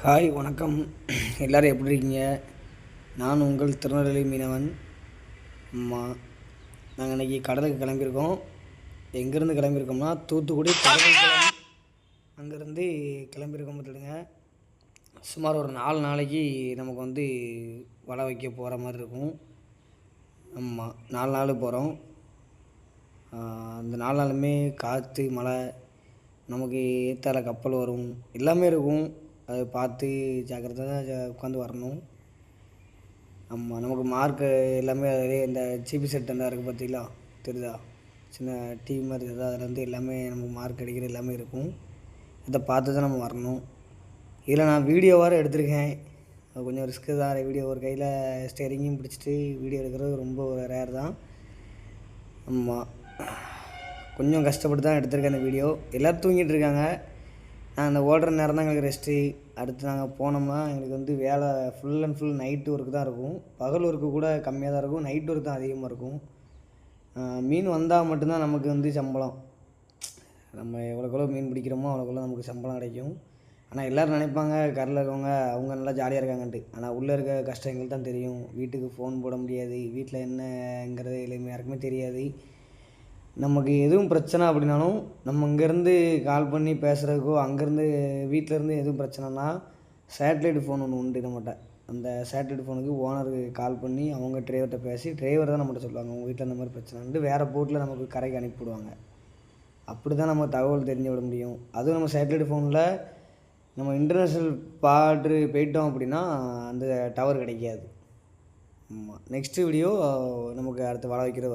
Hi வணக்கம். எல்லோரும் எப்படி இருக்கீங்க? நான் உங்கள் திருநெல்வேலி மீனவன். ஆமாம் நாங்கள் இன்றைக்கி கடலுக்கு கிளம்பியிருக்கோம். எங்கேருந்து கிளம்பியிருக்கோம்னா தூத்துக்குடி கடற்கரை அங்கேருந்து கிளம்பியிருக்கோம் பார்த்துடுங்க சுமார் ஒரு நாலு நாளைக்கு நமக்கு வந்து வலை வைக்க போகிற மாதிரி இருக்கும். ஆமாம் நாலு நாள் போகிறோம் அந்த நாலு நாளுமே காற்று மழை நமக்கு ஏற்றால கப்பல் வரும். எல்லாமே இருக்கும். அதை பார்த்து ஜாக்கிரதையாக உட்காந்து வரணும். ஆமாம் நமக்கு மார்க்கு எல்லாமே அதிலே இந்த ஜிபி செட் அந்த இருக்குது பார்த்தீங்களா தெரியுதா? சின்ன டிவி மாதிரி இருக்குது அதில் வந்து எல்லாமே நமக்கு மார்க் அடிக்கிற எல்லாமே இருக்கும். இதை பார்த்து தான் நம்ம வரணும். இதில் நான் வீடியோ வேறு எடுத்திருக்கேன். அது கொஞ்சம் ரிஸ்க்கு தான். வீடியோ ஒரு கையில் ஸ்டேரிங்கையும் பிடிச்சிட்டு வீடியோ எடுக்கிறது ரொம்ப ரேர் தான். ஆமாம் கொஞ்சம் கஷ்டப்பட்டு தான் எடுத்திருக்கேன் அந்த வீடியோ எல்லோரும் தூங்கிட்டு இருக்காங்க. நாங்கள் அந்த ஓடுற நேரம் தான் எங்களுக்கு ரெஸ்ட்டு அடுத்து நாங்கள் போனோம்னா எங்களுக்கு வந்து வேலை full and full night work தான் இருக்கும். பகல் ஒர்க்கு கூட கம்மியாக தான் இருக்கும். நைட் ஒர்க் தான் அதிகமாக இருக்கும். மீன் வந்தால் மட்டும்தான் நமக்கு வந்து சம்பளம். நம்ம எவ்வளோக்கெவ்வளோ மீன் பிடிக்கிறோமோ அவ்வளோக்கெவ்வளோ நமக்கு சம்பளம் கிடைக்கும். ஆனால் எல்லோரும் நினைப்பாங்க கரில் இருக்கவங்க அவங்க நல்லா ஜாலியாக இருக்காங்கன்ட்டு. ஆனால் உள்ளே இருக்க கஷ்டங்கள் தான் தெரியும். வீட்டுக்கு ஃபோன் போட முடியாது. வீட்டில் என்னங்கிறது எல்லாமே யாருக்குமே தெரியாது. நமக்கு எதுவும் பிரச்சனை அப்படின்னாலும் நம்ம இங்கேருந்து கால் பண்ணி பேசுகிறதுக்கோ அங்கேருந்து வீட்டிலேருந்து எதுவும் பிரச்சனைனா சேட்டலைட் ஃபோன் ஒன்று உண்டு நம்மகிட்ட. அந்த சேட்டலைட் ஃபோனுக்கு ஓனருக்கு கால் பண்ணி அவங்க டிரைவர்கிட்ட பேசி டிரைவர் தான் நம்மகிட்ட சொல்லுவாங்க உங்கள் வீட்டில் அந்த மாதிரி பிரச்சனைன்ட்டு வேறு போட்டில் நமக்கு கரைக்கு அனுப்பிவிடுவாங்க அப்படி தான் நம்ம தகவல் தெரிஞ்சு விட முடியும். அதுவும் நம்ம சேட்டலைட் ஃபோனில் நம்ம இன்டர்நேஷ்னல் பாட்டு போயிட்டோம் அப்படின்னா அந்த டவர் கிடைக்காது. ஆமாம் நெக்ஸ்ட்டு வீடியோ நமக்கு அடுத்து வர வைக்கிறது வரும்